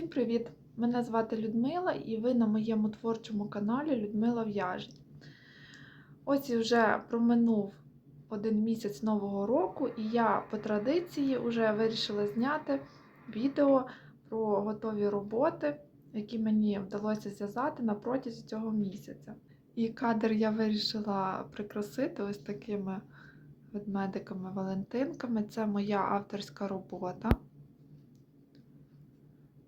Всім привіт! Мене звати Людмила і ви на моєму творчому каналі Людмила В'яжеть. Ось і вже проминув один місяць нового року, і я по традиції вже вирішила зняти відео про готові роботи, які мені вдалося зв'язати на протязі цього місяця. І кадр я вирішила прикрасити ось такими ведмедиками-валентинками. Це моя авторська робота.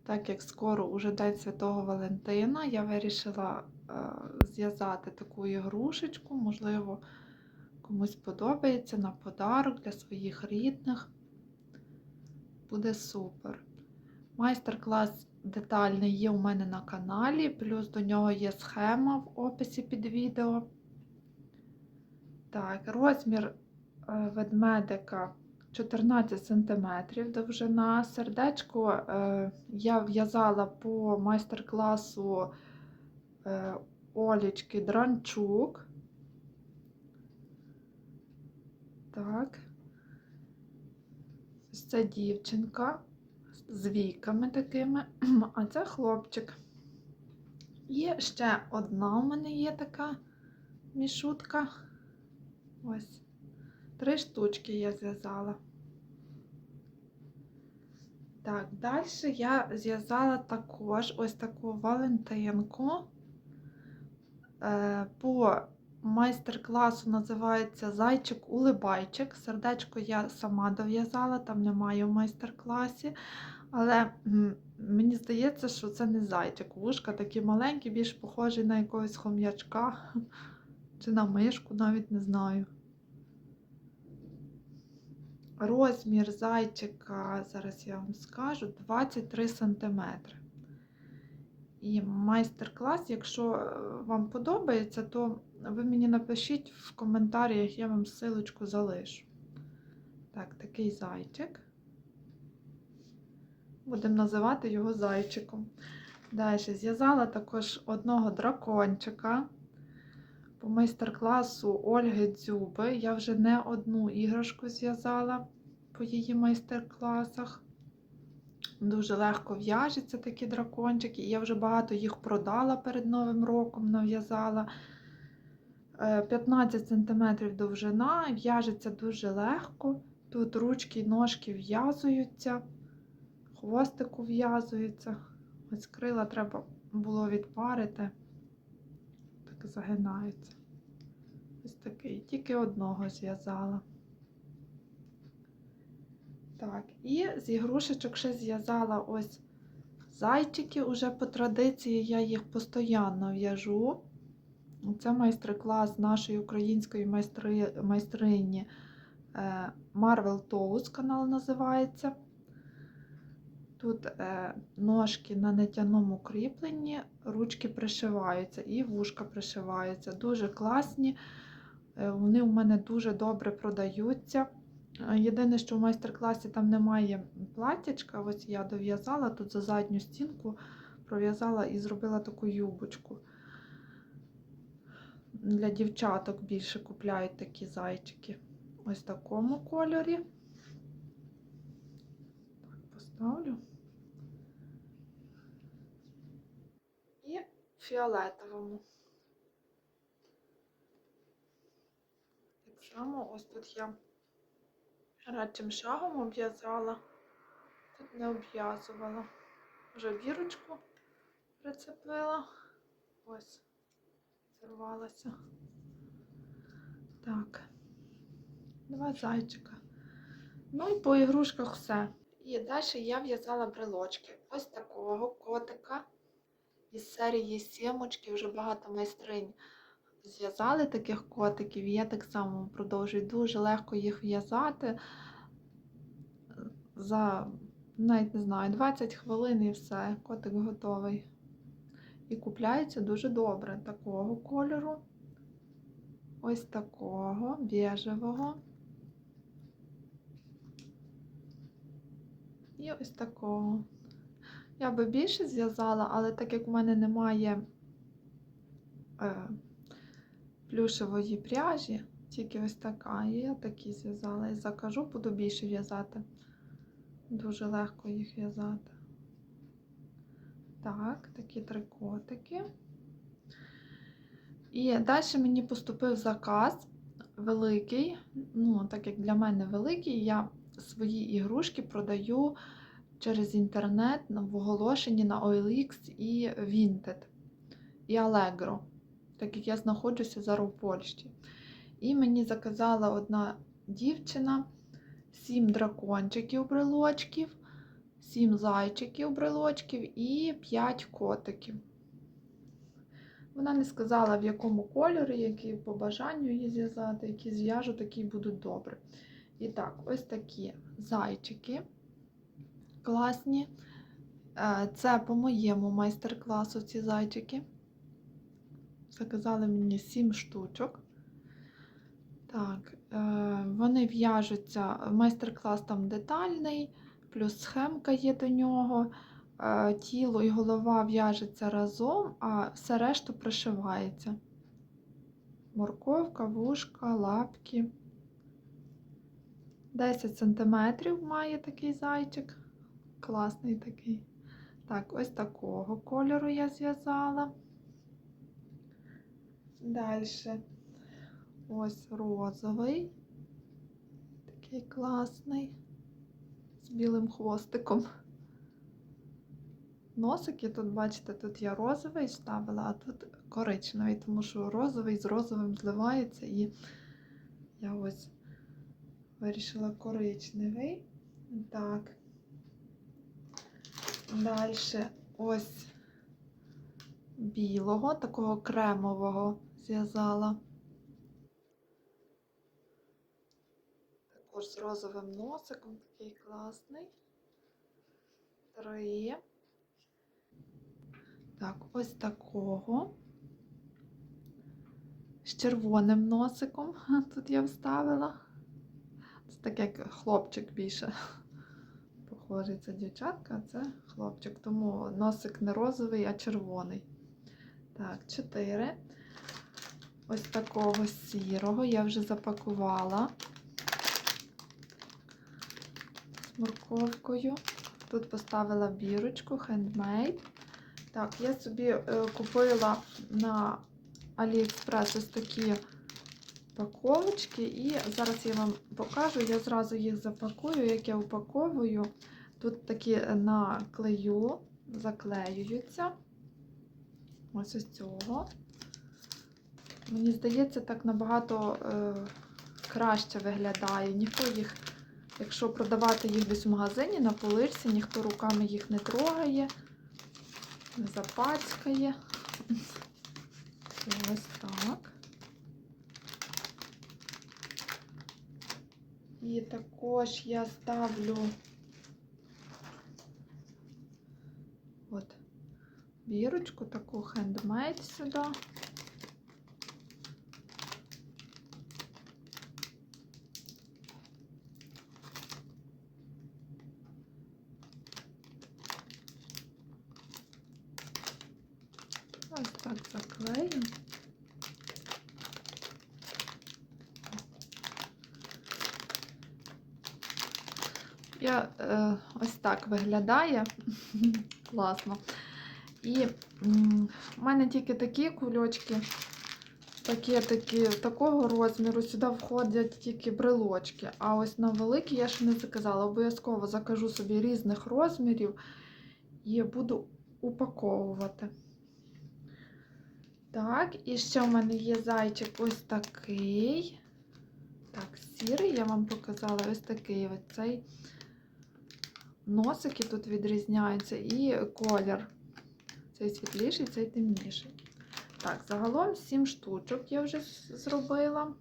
Так як скоро уже День Святого Валентина, я вирішила е, зв'язати таку ігрушечку, можливо, комусь подобається на подарок для своїх рідних. Буде супер. Майстер-клас детальний є у мене на каналі, плюс до нього є схема в описі під відео. Так, розмір е, ведмедика 14 см довжина. Сердечко е, я в'язала по майстер-класу е, Олічки Дранчук. Так. Це дівчинка з віками такими, а це хлопчик. Є ще одна у мене є така мішутка. Ось. Три штучки я зв'язала. Так, далі я зв'язала також ось таку валентинку. Е, По майстер-класу називається Зайчик-улибайчик. Сердечко я сама дов'язала, там немає в майстер-класі. Але мені здається, що це не зайчик. Вушка такі маленькі, більш похожі на якогось хом'ячка чи на мишку, навіть не знаю. Розмір зайчика, зараз я вам скажу, 23 см. І майстер-клас, якщо е, вам подобається, то ви мені напишіть в коментарях, я вам ссылочку залишу. Так, такий зайчик. Будемо називати його зайчиком. Далі зв'язала також одного дракончика по майстер-класу Ольги Дзюби. Я вже не одну іграшку зв'язала по її майстер-класах. Дуже легко в'яжуться такі дракончики. Я вже багато їх продала перед Новим роком, нав'язала. 15 см довжина, в'яжеться дуже легко. Тут ручки і ножки в'язуються, хвостику в'язується. Ось крила треба було відпарити так загинаються. Ось такий, тільки одного зв'язала. Так, і з ігрушечок ще зв'язала ось зайчики, уже по традиції я їх постійно в'яжу. Це майстер-клас нашої української майстри, майстрині е, Marvel Toes канал називається. Тут е, ножки на нетяному кріпленні, ручки пришиваються і вушка пришиваються. Дуже класні. Е, вони у мене дуже добре продаються. Е, єдине, що в майстер-класі там немає платтячка, ось я дов'язала тут за задню стінку, пров'язала і зробила таку юбочку. Для дівчаток більше купляють такі зайчики. Ось в такому кольорі. Так, поставлю. І фіолетовому. Так само ось тут я радчим шагом обв'язала, тут не обв'язувала. Вже бірочку прицепила. Ось, зірвалася. Так, два зайчика. Ну і по ігрушках все. І далі я в'язала брелочки. Ось такого котика із серії сімочки, вже багато майстринь зв'язали таких котиків, я так само продовжую дуже легко їх в'язати. За, навіть не знаю, 20 хвилин і все, котик готовий. І купляється дуже добре такого кольору. Ось такого біжевого. І ось такого. Я би більше зв'язала, але так як в мене немає е, плюшевої пряжі, тільки ось така, я такі зв'язала. І закажу, буду більше в'язати. Дуже легко їх в'язати. Так, такі три котики. І далі мені поступив заказ великий. Ну, так як для мене великий, я свої ігрушки продаю через інтернет в оголошенні на OLX і Vinted і Allegro, так як я знаходжуся зараз в Польщі. І мені заказала одна дівчина сім дракончиків брелочків, сім зайчиків брелочків і п'ять котиків. Вона не сказала, в якому кольорі, які по бажанню її зв'язати, які зв'яжу, такі будуть добре. І так, ось такі зайчики класні. Е, Це по моєму майстер-класу ці зайчики. Заказали мені 7 штучок. Так, е, вони в'яжуться, майстер-клас там детальний, плюс схемка є до нього. Е, Тіло і голова в'яжеться разом, а все решту пришивається. Морковка, вушка, лапки. 10 см має такий зайчик. Класний такий. Так, ось такого кольору я зв'язала. Далі ось розовий. Такий класний. З білим хвостиком. Носики тут, бачите, тут я розовий ставила, а тут коричневий, тому що розовий з розовим зливається, і я ось вирішила коричневий. Так. Далі ось білого, такого кремового зв'язала. Також з розовим носиком, такий класний. Три. Так, ось такого. З червоним носиком тут я вставила. Це так як хлопчик більше. Це дівчатка, а це хлопчик. Тому носик не розовий, а червоний. Так, чотири. Ось такого сірого я вже запакувала з морковкою. Тут поставила бірочку handmade. Так, я собі е, купила на AliExpress ось такі упаковочки, і зараз я вам покажу. Я зразу їх запакую, як я упаковую. Тут такі на клею заклеюються. Ось ось цього. Мені здається, так набагато е, краще виглядає. Ніхто їх, якщо продавати їх десь в магазині на поличці, ніхто руками їх не трогає не запацькає. Ось так. І також я ставлю бірочку, таку хендмейд сюди. Ось так заклею. Я е, ось так виглядає. Класно. І в мене тільки такі кульочки, пакетики такого розміру. Сюди входять тільки брелочки. А ось на великі я ще не заказала. Обов'язково закажу собі різних розмірів і буду упаковувати. Так, і ще в мене є зайчик ось такий. Так, сірий я вам показала ось такий ось цей. Носики тут відрізняються і колір. Цей світліший, цей темніший. Так, загалом 7 штучок я вже зробила.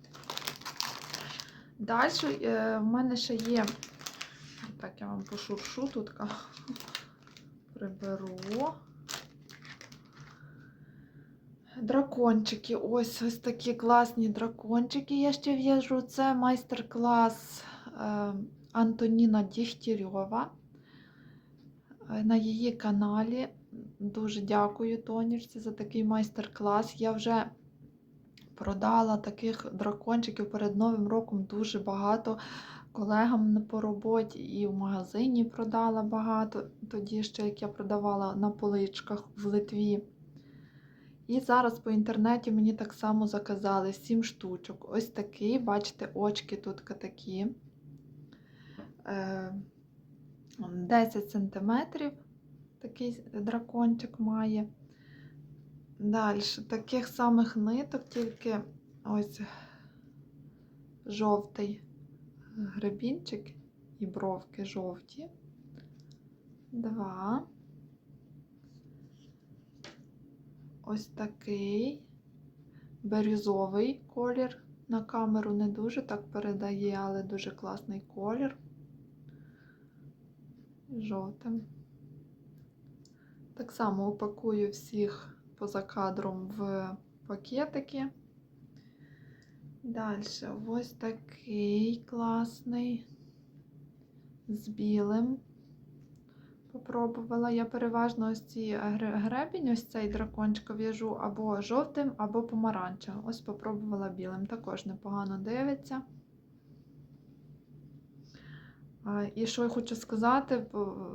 Далі е, в мене ще є. Так, я вам пошуршу тут. Приберу. Дракончики. Ось ось такі класні дракончики я ще в'яжу. Це майстер-клас е, Антоніна Дігтярьова е, на її каналі. Дуже дякую Тонічці за такий майстер-клас. Я вже продала таких дракончиків перед Новим роком дуже багато. колегам по роботі і в магазині продала багато, тоді ще як я продавала на поличках в Литві. І зараз по інтернеті мені так само заказали 7 штучок. Ось такий, бачите, очки тут такі. Е, 10 сантиметрів такий дракончик має. Далі таких самих ниток, тільки ось жовтий гребінчик і бровки жовті. Два. Ось такий бірюзовий колір. На камеру не дуже так передає, але дуже класний колір. Жовтим. Так само упакую всіх поза кадром в пакетики. Далі ось такий класний з білим. Попробувала. Я переважно ось ці гре- гребінь, ось цей дракончик в'яжу або жовтим, або помаранчевим. Ось попробувала білим. Також непогано дивиться. І що я хочу сказати,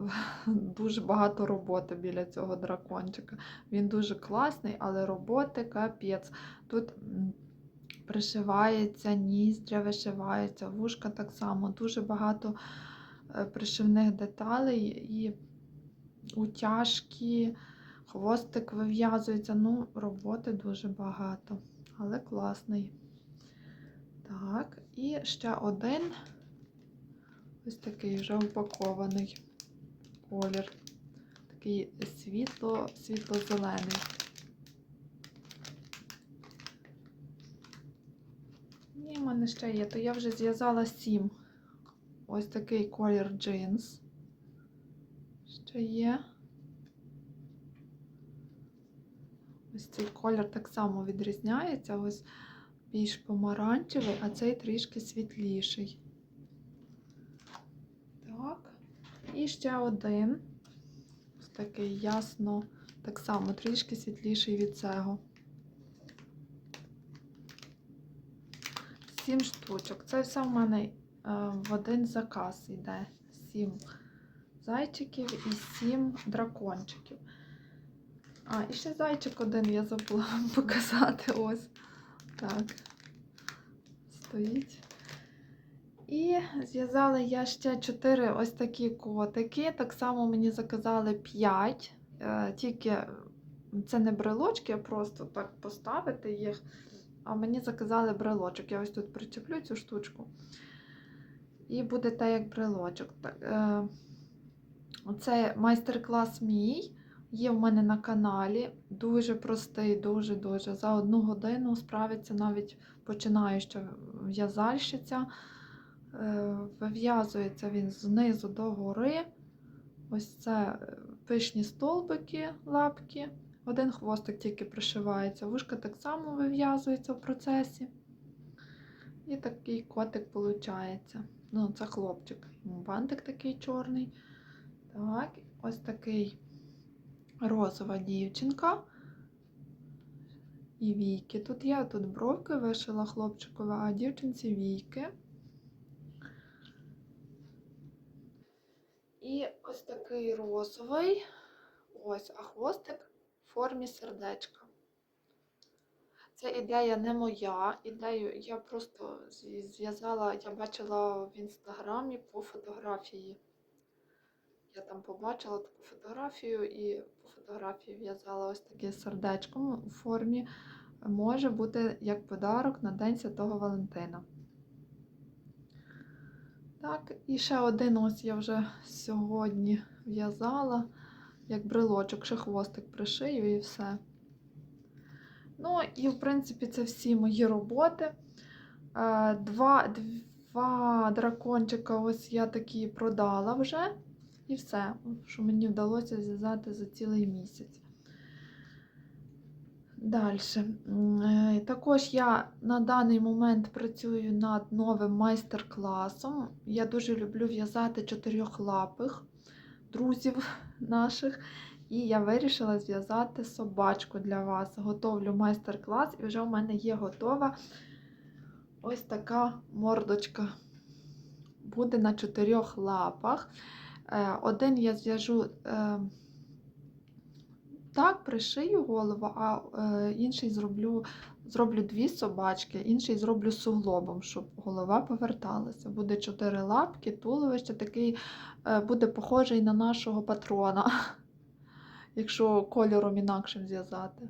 дуже багато роботи біля цього дракончика. Він дуже класний, але роботи капець. Тут пришивається ніздря, вишивається, вушка так само. Дуже багато е, пришивних деталей і утяжки, хвостик вив'язується. Ну, роботи дуже багато, але класний. Так, і ще один. Ось такий вже упакований колір. Такий світло, світло-зелений. І в мене ще є, то я вже зв'язала сім. Ось такий колір джинс. Ще є. Ось цей колір так само відрізняється. Ось більш помаранчевий, а цей трішки світліший. Так. І ще один. Ось такий ясно, так само трішки світліший від цього. Сім штучок. Це все в мене е, в один заказ йде. Сім зайчиків і сім дракончиків. А, і ще зайчик один я забула вам показати. Ось. Так. Стоїть. І зв'язала я ще 4 ось такі котики. Так само мені заказали 5. Тільки це не брелочки, а просто так поставити їх. А мені заказали брелочок. Я ось тут причеплю цю штучку. І буде те, як брелочок. Так, е, майстер-клас мій. Є в мене на каналі. Дуже простий, дуже-дуже. За одну годину справиться навіть починаюча в'язальщиця. Е, Вив'язується він знизу до гори. Ось це е, пишні столбики, лапки. Один хвостик тільки пришивається. Вушка так само вив'язується в процесі. І такий котик виходить. Ну, це хлопчик. Бантик такий чорний. Так, ось такий розова дівчинка. І війки. Тут я тут бровки вишила хлопчикові, а дівчинці війки. І ось такий розовий. Ось, а хвостик в формі сердечка. Це ідея не моя. Ідею я просто зв'язала, я бачила в інстаграмі по фотографії. Я там побачила таку фотографію і по фотографії в'язала ось таке сердечко у формі. Може бути як подарок на День Святого Валентина. Так, і ще один ось я вже сьогодні в'язала, як брелочок, ще хвостик пришию і все. Ну, і, в принципі, це всі мої роботи. Е, Два, два дракончика ось я такі продала вже. І все, що мені вдалося зв'язати за цілий місяць. Далі. Також я на даний момент працюю над новим майстер-класом. Я дуже люблю в'язати чотирьохлапих друзів наших. І я вирішила зв'язати собачку для вас. Готовлю майстер-клас, і вже в мене є готова ось така мордочка буде на чотирьох лапах. Е, Один я зв'яжу е, так, пришию голову, а е, інший зроблю, зроблю дві собачки, інший зроблю суглобом, щоб голова поверталася. Буде чотири лапки, туловище такий е, буде похожий на нашого патрона, якщо кольором інакшим зв'язати.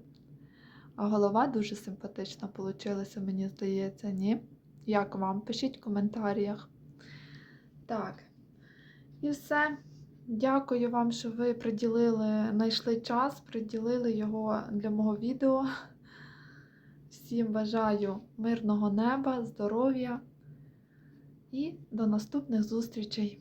А голова дуже симпатична получилася, мені здається, ні? Як вам? Пишіть в коментарях. Так. І все. Дякую вам, що ви приділили, знайшли час, приділили його для мого відео. Всім бажаю мирного неба, здоров'я і до наступних зустрічей!